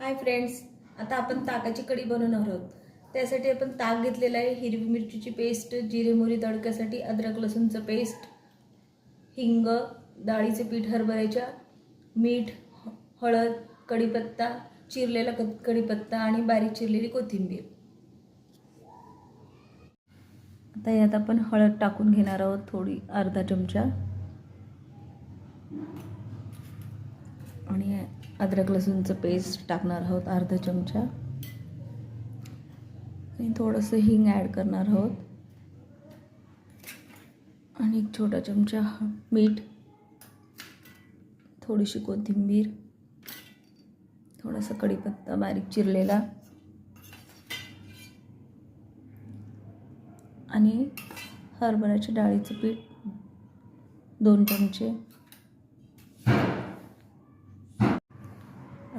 Hi friends आता आपण ताकाची कढी बनवणार आहोत. त्यासाठी आपण ताक घेतलेला आहे हिरवी मिरचीची पेस्ट जिरे मोहरी तडक्यासाठी अद्रक लसूणचं पेस्ट हिंग डाळीचे पीठ हरभऱ्याच्या मीठ हळद कढीपत्ता चिरलेला क कढीपत्ता आणि बारीक चिरलेली कोथिंबीर. आता यात आपण हळद टाकून घेणार आहोत थोडी अर्धा चमचा. आणि अद्रक लसूणचं पेस्ट टाकणार आहोत अर्धा चमचा. आणि थोडंसं हिंग ॲड करणार आहोत. आणि एक छोटा चमचा ह- मीठ. थोडीशी कोथिंबीर. थोडासा कढीपत्ता बारीक चिरलेला. आणि हरभऱ्याच्या डाळीचं पीठ दोन चमचे.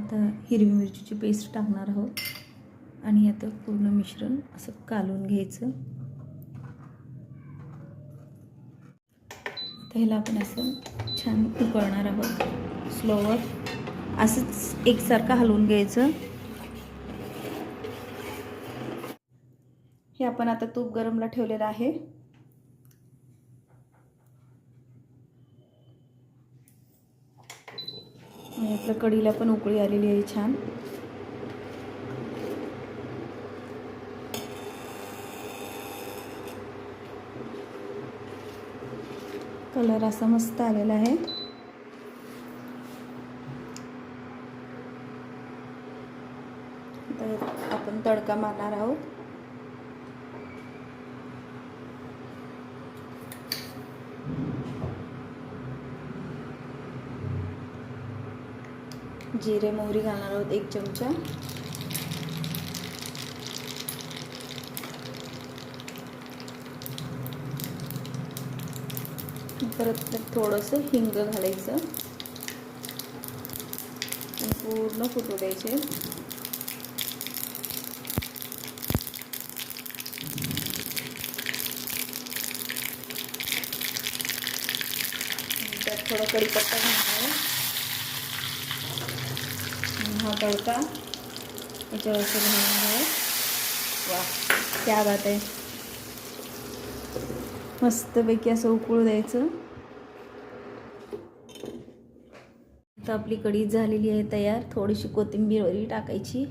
आता हिरवी मिरचीची पेस्ट टाकणार आहोत. आणि आता पूर्ण मिश्रण असं कालून घ्यायचं. तर ह्याला आपण असं छान उकळणार आहोत. स्लोवर असंच एकसारखं हलवून घ्यायचं. हे आपण आता तूप गरमला ठेवलेलं आहे. आणि आपल्या कढीला पण उकळी आलेली आहे छान. कलर असा मस्त आलेला आहे. तर आपण तडका मारणार आहोत. जिरे मोहरी घालणार आहोत एक चमचा. परत थोडंसं हिंग घालायचं. आणि पूर्ण फुटू द्यायचे. त्यात थोडा कढीपत्ता घालणार आहे तडका याच्यावर असं घालणार आहे. वा क्या बात आहे. मस्तपैकी असं उकळू द्यायचं. आता आपली कढी झालेली आहे तयार. थोडीशी कोथिंबीर वरी टाकायची.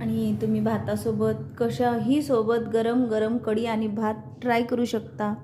आणि तुम्ही भातासोबत कशाही सोबत गरम गरम कढी आणि भात ट्राय करू शकता.